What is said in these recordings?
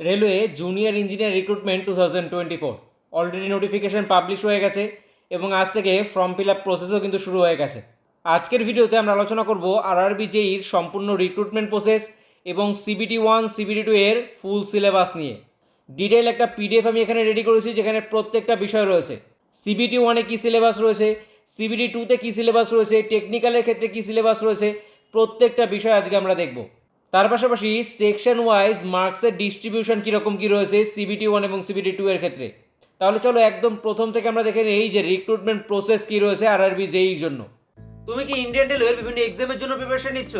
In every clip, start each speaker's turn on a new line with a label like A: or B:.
A: Railway junior engineer recruitment two thousand twenty four. Already notification publish হয়ে গেছে এবং আজ থেকে ফর্ম ফিল আপ প্রসেসও কিন্তু শুরু হয়ে গেছে। আজকের ভিডিওতে আমরা আলোচনা করব আরআরবি জেইর সম্পূর্ণ রিক্রুটমেন্ট প্রসেস এবং সিবিটি ওয়ান সিবিটি টু এর ফুল সিলেবাস নিয়ে। ডিটেল একটা পিডিএফ আমি এখানে রেডি করেছি যেখানে প্রত্যেকটা বিষয় রয়েছে। সিবিটি ওয়ানে কী সিলেবাস রয়েছে? সিবিটি টুতে কী সিলেবাস রয়েছে? টেকনিক্যালের ক্ষেত্রে কী সিলেবাস রয়েছে? প্রত্যেকটা বিষয় আজকে আমরা দেখব। তার পাশাপাশি সেকশন ওয়াইজ মার্কসের ডিস্ট্রিবিউশন কীরকম কী রয়েছে সিবিটি ওয়ান এবং সিবিটি টু এর ক্ষেত্রে। তাহলে চলো একদম প্রথম থেকে আমরা দেখে নিই যে রিক্রুটমেন্ট প্রসেস কী রয়েছে আরআরবি জেইর জন্য। তুমি কি ইন্ডিয়ান রেলওয়ের বিভিন্ন এক্সামের জন্য প্রিপারেশন নিচ্ছ?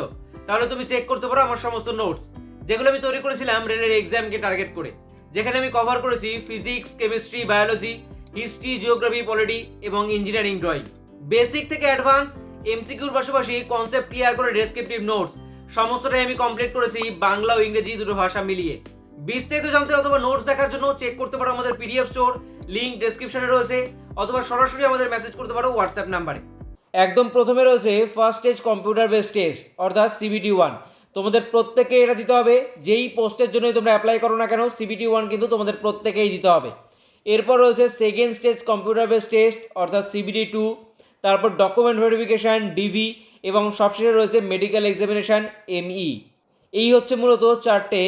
A: তাহলে তুমি চেক করতে পারো আমার সমস্ত নোটস যেগুলো আমি তৈরি করেছিলাম রেলের এক্সামকে টার্গেট করে। যেখানে আমি কভার করেছি physics chemistry biology history geography polity এবং ইঞ্জিনিয়ারিং ড্রয়িং বেসিক থেকে অ্যাডভান্স এমসিকিউর পাশাপাশি কনসেপ্ট ক্লিয়ার করে ডেসক্রিপটিভ নোটস সমস্তটাই আমি কমপ্লিট করেছি, বাংলা ও ইংরেজি দুটো ভাষা মিলিয়ে। বিস্তারিত জানতে অথবা নোটস দেখার জন্য চেক করতে পারো আমাদের পিডিএফ স্টোর লিঙ্ক ডেসক্রিপশনে রয়েছে, অথবা সরাসরি আমাদের মেসেজ করতে পারো হোয়াটসঅ্যাপ নাম্বারে একদম প্রথমে রয়েছে first stage computer base test অর্থাৎ সিবিটি ওয়ান তোমাদের প্রত্যেককে এটা দিতে হবে, যেই পোস্টের জন্যই তোমরা অ্যাপ্লাই করো না কেন সিবিটি ওয়ান কিন্তু তোমাদের প্রত্যেকেই দিতে হবে। এরপর রয়েছে second stage computer base test অর্থাৎ সিবিটি টু তারপর ডকুমেন্ট ভেরিফিকেশান ডিভি এবং সবশেষে রয়েছে মেডিকেল এক্সামিনেশান এমই এই হচ্ছে মূলত চারটে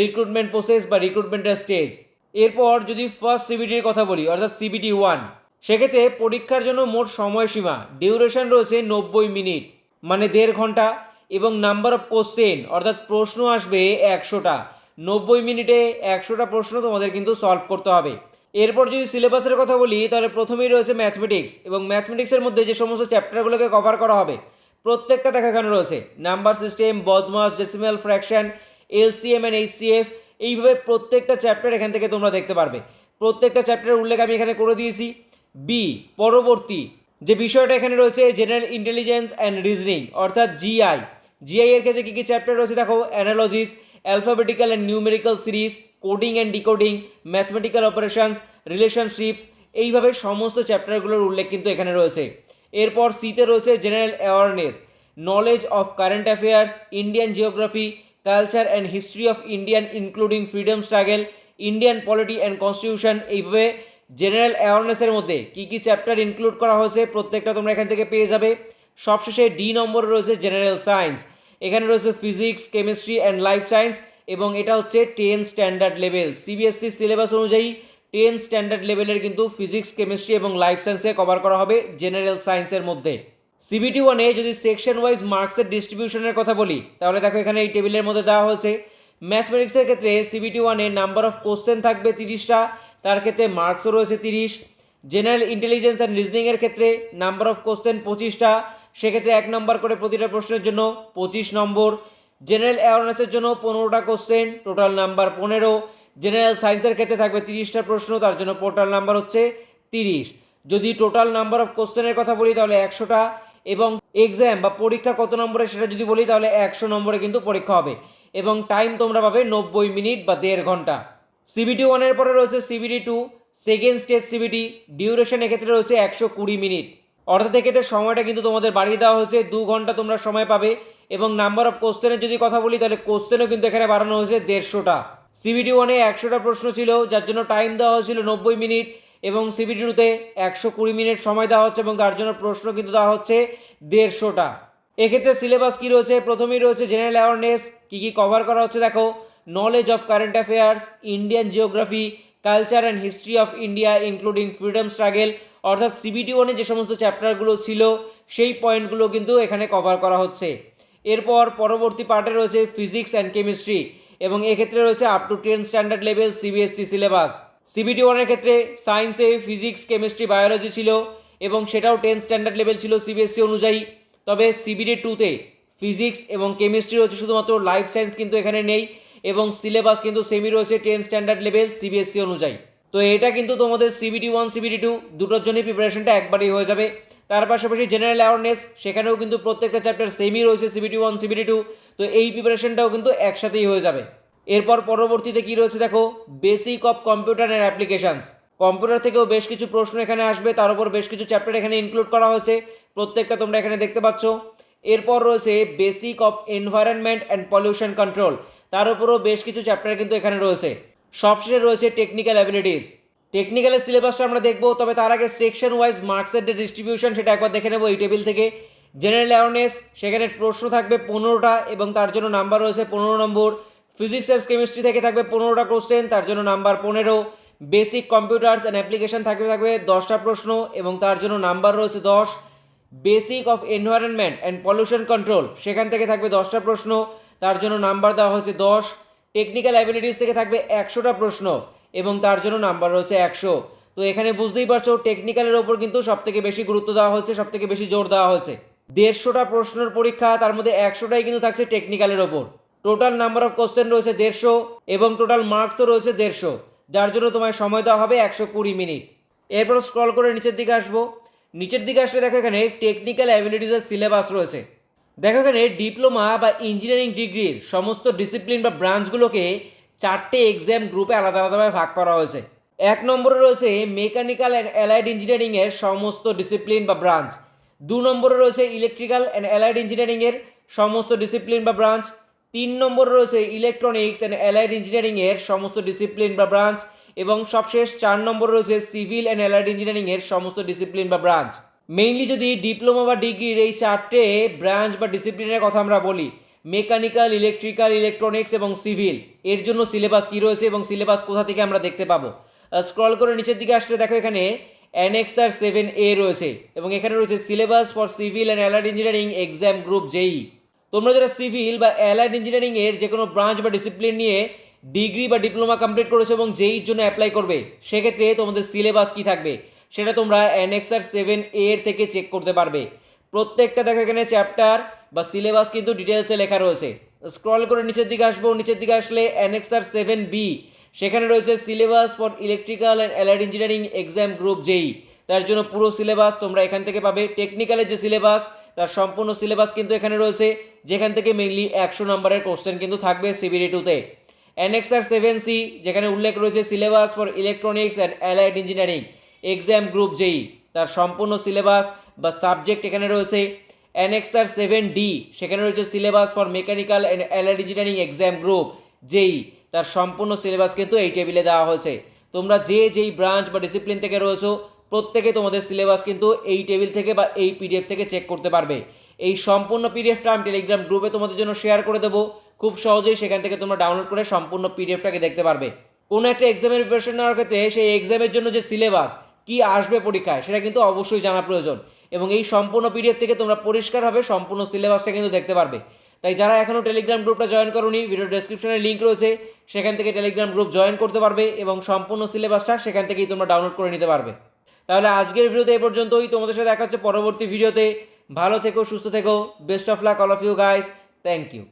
A: রিক্রুটমেন্ট প্রসেস বা রিক্রুটমেন্টের স্টেজ এরপর যদি ফার্স্ট সিবিটির কথা বলি, অর্থাৎ সিবিটি ওয়ান সেক্ষেত্রে পরীক্ষার জন্য মোট সময়সীমা ডিউরেশন রয়েছে নব্বই মিনিট মানে দেড় ঘণ্টা এবং নাম্বার অফ কোশ্চেন অর্থাৎ প্রশ্ন আসবে একশোটা। নব্বই মিনিটে একশোটা প্রশ্ন তোমাদের কিন্তু সলভ করতে হবে। এরপর যদি সিলেবাসের কথা বলি, তাহলে প্রথমেই রয়েছে ম্যাথমেটিক্স এবং ম্যাথমেটিক্সের মধ্যে যে সমস্ত চ্যাপ্টারগুলোকে কভার করা হবে প্রত্যেকটা দেখা এখানে রয়েছে। Number system BODMAS decimal fraction LCM and HCF এইভাবে প্রত্যেকটা চ্যাপ্টার এখান থেকে তোমরা দেখতে পারবে। প্রত্যেকটা চ্যাপ্টারের উল্লেখ আমি এখানে করে দিয়েছি। বি পরবর্তী যে বিষয়টা এখানে রয়েছে জেনারেল ইন্টেলিজেন্স অ্যান্ড রিজনিং অর্থাৎ জিআই জিআই এর ক্ষেত্রে কী কী চ্যাপ্টার রয়েছে দেখো? Analogies alphabetical and numerical series coding and decoding mathematical operations relationships এইভাবে সমস্ত চ্যাপ্টারগুলোর উল্লেখ কিন্তু এখানে রয়েছে। এরপর সিতে রয়েছে general awareness knowledge of current affairs Indian geography culture and history of Indian including freedom struggle Indian polity and constitution এইভাবে জেনারেল অ্যাওয়ারনেসের মধ্যে কী কী চ্যাপ্টার ইনক্লুড করা হয়েছে প্রত্যেকটা তোমরা এখান থেকে পেয়ে যাবে। সবশেষে ডি নম্বরে রয়েছে জেনারেল সায়েন্স এখানে রয়েছে physics chemistry and life science এবং এটা হচ্ছে ten standard level CBSE syllabus অনুযায়ী টেন স্ট্যান্ডার্ড লেভেলের কিন্তু ফিজিক্স, কেমিস্ট্রি এবং লাইফ সায়েন্সে কভার করা হবে জেনারেল সায়েন্সের মধ্যে। সিবিটি ওয়ানে যদি সেকশন ওয়াইজ মার্কসের ডিস্ট্রিবিউশনের কথা বলি, তাহলে দেখো এখানে এই টেবিলের মধ্যে দেওয়া হয়েছে, ম্যাথমেটিক্সের ক্ষেত্রে সিবিটি ওয়ানে নাম্বার অফ কোশ্চেন থাকবে তিরিশটা, তার ক্ষেত্রে মার্কসও রয়েছে তিরিশ, জেনারেল ইন্টেলিজেন্স অ্যান্ড রিজনিংয়ের ক্ষেত্রে নাম্বার অফ কোশ্চেন পঁচিশটা, সেক্ষেত্রে এক নম্বর করে প্রতিটা প্রশ্নের জন্য পঁচিশ নম্বর, জেনারেল অ্যাওয়ারনেসের জন্য পনেরোটা কোশ্চেন, টোটাল নাম্বার পনেরো জেনারেল সায়েন্সের ক্ষেত্রে থাকবে তিরিশটা প্রশ্ন, তার জন্য পোর্টাল নাম্বার হচ্ছে তিরিশ। যদি টোটাল নাম্বার অফ কোশ্চেনের কথা বলি, তাহলে একশোটা, এবং এক্সাম বা পরীক্ষা কত নম্বরে সেটা যদি বলি, তাহলে একশো নম্বরে কিন্তু পরীক্ষা হবে। এবং টাইম তোমরা পাবে নব্বই মিনিট বা দেড় ঘণ্টা। সিবিটি ওয়ানের পরে রয়েছে CBT two second stage CBT duration এক্ষেত্রে রয়েছে একশো কুড়ি মিনিট। অর্থাৎ এক্ষেত্রে সময়টা কিন্তু তোমাদের বাড়িয়ে দেওয়া হয়েছে, দু ঘণ্টা তোমরা সময় পাবে, এবং নাম্বার অফ কোশ্চেনের যদি কথা বলি, তাহলে কোশ্চেনও কিন্তু এখানে বাড়ানো হয়েছে দেড়শোটা। সিবিটি ওয়ানে একশোটা প্রশ্ন ছিল, যার জন্য টাইম দেওয়া হয়েছিল নব্বই মিনিট এবং সিবিটি টুতে একশো কুড়ি মিনিট সময় দেওয়া হচ্ছে এবং তার জন্য প্রশ্ন কিন্তু দেওয়া হচ্ছে দেড়শোটা। এক্ষেত্রে সিলেবাস কী রয়েছে? প্রথমেই রয়েছে জেনারেল অ্যাওয়ারনেস কী কী কভার করা হচ্ছে দেখো knowledge of current affairs Indian geography culture and history of India including freedom struggle অর্থাৎ সিবিটি ওয়ানে যে সমস্ত চ্যাপ্টারগুলো ছিল, সেই পয়েন্টগুলো কিন্তু এখানে কভার করা হচ্ছে। এরপর পরবর্তী পার্টে রয়েছে ফিজিক্স অ্যান্ড কেমিস্ট্রি এবং এক্ষেত্রে রয়েছে up to ten standard level CBSE syllabus CBT ওয়ানের ক্ষেত্রে সায়েন্সে ফিজিক্স কেমিস্ট্রি বায়োলজি ছিল এবং সেটাও টেন স্ট্যান্ডার্ড লেভেল ছিল সিবিএসসি অনুযায়ী। তবে সিবিডি টুতে ফিজিক্স এবং কেমিস্ট্রি রয়েছে শুধুমাত্র লাইফ সায়েন্স কিন্তু এখানে নেই এবং সিলেবাস কিন্তু সেমি রয়েছে টেন স্ট্যান্ডার্ড লেভেল সিবিএসসি অনুযায়ী। তো এটা কিন্তু তোমাদের সিবিডি ওয়ান সিবিডি টু দুটোর জন্যই প্রিপারেশনটা একবারই হয়ে যাবে। তার পাশাপাশি জেনারেল অ্যাওয়ারনেস সেখানেও কিন্তু প্রত্যেকটা চ্যাপ্টার সেমই রয়েছে সিবিটি ওয়ান সিবিটি টু তো এই প্রিপারেশনটাও কিন্তু একসাথেই হয়ে যাবে। এরপর পরবর্তীতে কি রয়েছে দেখো? Basic of computer and applications computer থেকেও বেশ কিছু প্রশ্ন এখানে আসবে, তার উপর বেশ কিছু চ্যাপ্টার এখানে ইনক্লুড করা হয়েছে, প্রত্যেকটা তোমরা এখানে দেখতে পাচ্ছ। এরপর রয়েছে basic of environment and pollution control তার উপরও বেশ কিছু চ্যাপ্টার কিন্তু এখানে রয়েছে। সবশেষে রয়েছে টেকনিক্যাল অ্যাবিলিটিস টেকনিক্যালের সিলেবাসটা আমরা দেখব, তবে তার আগে সেকশন ওয়াইজ মার্কসের যে ডিস্ট্রিবিউশন সেটা একবার দেখে নেব এই টেবিল থেকে। জেনারেল অ্যাওয়ারনেস সেখানে প্রশ্ন থাকবে পনেরোটা এবং তার জন্য নাম্বার রয়েছে পনেরো নম্বর। ফিজিক্স অ্যান্ড কেমিস্ট্রি থেকে থাকবে পনেরোটা কোশ্চেন তার জন্য নাম্বার পনেরো। বেসিক কম্পিউটার্স অ্যান্ড অ্যাপ্লিকেশন থাকবে থাকবে দশটা প্রশ্ন এবং তার জন্য নাম্বার রয়েছে দশ। Basic of environment and pollution control সেখান থেকে থাকবে দশটা প্রশ্ন, তার জন্য নাম্বার দেওয়া হয়েছে দশ। টেকনিক্যাল অ্যাবিলিটিস থেকে থাকবে একশোটা প্রশ্ন। এবং তার জন্য নাম্বার রয়েছে একশো। তো এখানে বুঝতেই পারছ টেকনিক্যালের ওপর কিন্তু সব থেকে বেশি গুরুত্ব দেওয়া হয়েছে সব থেকে বেশি জোর দেওয়া হয়েছে। দেড়শোটা প্রশ্নের পরীক্ষা, তার মধ্যে একশোটাই কিন্তু থাকছে টেকনিক্যালের ওপর। টোটাল নাম্বার অফ কোশ্চেন রয়েছে দেড়শো এবং টোটাল মার্কসও রয়েছে দেড়শো, যার জন্য তোমায় সময় দেওয়া হবে একশো কুড়ি মিনিট। এরপর স্ক্রল করে নিচের দিকে আসব। নিচের দিকে আসলে দেখো এখানে টেকনিক্যাল অ্যাবিলিটিসের সিলেবাস রয়েছে। দেখো এখানে ডিপ্লোমা বা ইঞ্জিনিয়ারিং ডিগ্রির সমস্ত ডিসিপ্লিন বা ব্রাঞ্চগুলোকে চারটে এক্সাম গ্রুপে আলাদা আলাদাভাবে ভাগ করা হয়েছে। এক নম্বরে রয়েছে মেকানিক্যাল অ্যান্ড অ্যালাইড ইঞ্জিনিয়ারিংয়ের সমস্ত ডিসিপ্লিন বা ব্রাঞ্চ দু নম্বরে রয়েছে ইলেকট্রিক্যাল অ্যান্ড অ্যালাইড ইঞ্জিনিয়ারিংয়ের সমস্ত ডিসিপ্লিন বা ব্রাঞ্চ তিন নম্বরে রয়েছে ইলেকট্রনিক্স অ্যান্ড অ্যালাইড ইঞ্জিনিয়ারিংয়ের সমস্ত ডিসিপ্লিন বা ব্রাঞ্চ এবং সবশেষ চার নম্বরে রয়েছে সিভিল অ্যান্ড অ্যালাইড ইঞ্জিনিয়ারিংয়ের সমস্ত ডিসিপ্লিন বা ব্রাঞ্চ মেইনলি যদি ডিপ্লোমা বা ডিগ্রির এই চারটে ব্রাঞ্চ বা ডিসিপ্লিনের কথা আমরা বলি মেকানিক্যাল, ইলেকট্রিক্যাল, ইলেকট্রনিক্স এবং সিভিল। এর জন্য সিলেবাস কী রয়েছে এবং সিলেবাস কোথা থেকে আমরা দেখতে পাবো? স্ক্রল করে নিচের দিকে আসলে দেখো, এখানে অ্যানেক্সার সেভেন এ রয়েছে এবং এখানে রয়েছে syllabus for civil and allied engineering exam group JE তোমরা যারা সিভিল বা অ্যালাইড ইঞ্জিনিয়ারিং এর যে কোনো ব্রাঞ্চ বা ডিসিপ্লিন নিয়ে ডিগ্রি বা ডিপ্লোমা কমপ্লিট করেছ এবং জেইর জন্য অ্যাপ্লাই করবে, সেক্ষেত্রে তোমাদের সিলেবাস কি থাকবে? সেটা তোমরা অ্যানেক্সার সেভেন এর থেকে চেক করতে পারবে। প্রত্যেকটা দেখো এখানে চ্যাপ্টার বা সিলেবাস কিন্তু ডিটেলসে লেখা রয়েছে। স্ক্রল করে নিচের দিকে আসব, নিচের দিকে আসলে অ্যানেক্সার সেভেন বি সেখানে রয়েছে syllabus for electrical and allied engineering exam group JE তার জন্য পুরো সিলেবাস তোমরা এখান থেকে পাবে। টেকনিক্যালের যে সিলেবাস তার সম্পূর্ণ সিলেবাস কিন্তু এখানে রয়েছে, যেখান থেকে মেইনলি একশো নম্বরের কোশ্চেন কিন্তু থাকবে সিবিডি টুতে অ্যানেক্সার সেভেন সি যেখানে উল্লেখ রয়েছে syllabus for electronics and allied engineering exam group JE তার সম্পূর্ণ সিলেবাস বা সাবজেক্ট এখানে রয়েছে অ্যানেক্সার সেভেন ডি সেখানে রয়েছে syllabus for mechanical and allied engineering exam group JE তার সম্পূর্ণ সিলেবাস কিন্তু এই টেবিলে দেওয়া হয়েছে। তোমরা যে যেই ব্রাঞ্চ বা ডিসিপ্লিন থেকে রয়েছো, প্রত্যেকে তোমাদের সিলেবাস কিন্তু এই টেবিল থেকে বা এই পিডিএফ থেকে চেক করতে পারবে। এই সম্পূর্ণ পিডিএফটা আমি টেলিগ্রাম গ্রুপে তোমাদের জন্য শেয়ার করে দেবো। খুব সহজেই সেখান থেকে তোমরা ডাউনলোড করে সম্পূর্ণ পিডিএফটাকে দেখতে পারবে। কোনো একটা এক্সামের প্রিপারেশন নেওয়ার ক্ষেত্রে সেই এক্সামের জন্য যে সিলেবাস কি আসবে পরীক্ষায়, সেটা কিন্তু অবশ্যই জানা প্রয়োজন। এবং এই সম্পূর্ণ পিডিএফ থেকে তোমরা পরিষ্কারভাবে সম্পূর্ণ সিলেবাসটা কিন্তু দেখতে পারবে। তাই যারা এখনও টেলিগ্রাম গ্রুপটা জয়েন করোনি ভিডিও ডেসক্রিপশনে লিঙ্ক রয়েছে, সেখান থেকে টেলিগ্রাম গ্রুপ জয়েন করতে পারবে এবং সম্পূর্ণ সিলেবাসটা সেখান থেকেই তোমরা ডাউনলোড করে নিতে পারবে। তাহলে আজকের ভিডিওতে এ পর্যন্তই, তোমাদের সাথে দেখা হচ্ছে পরবর্তী ভিডিওতে। ভালো থেকো, সুস্থ থেকো best of luck all of you guys thank you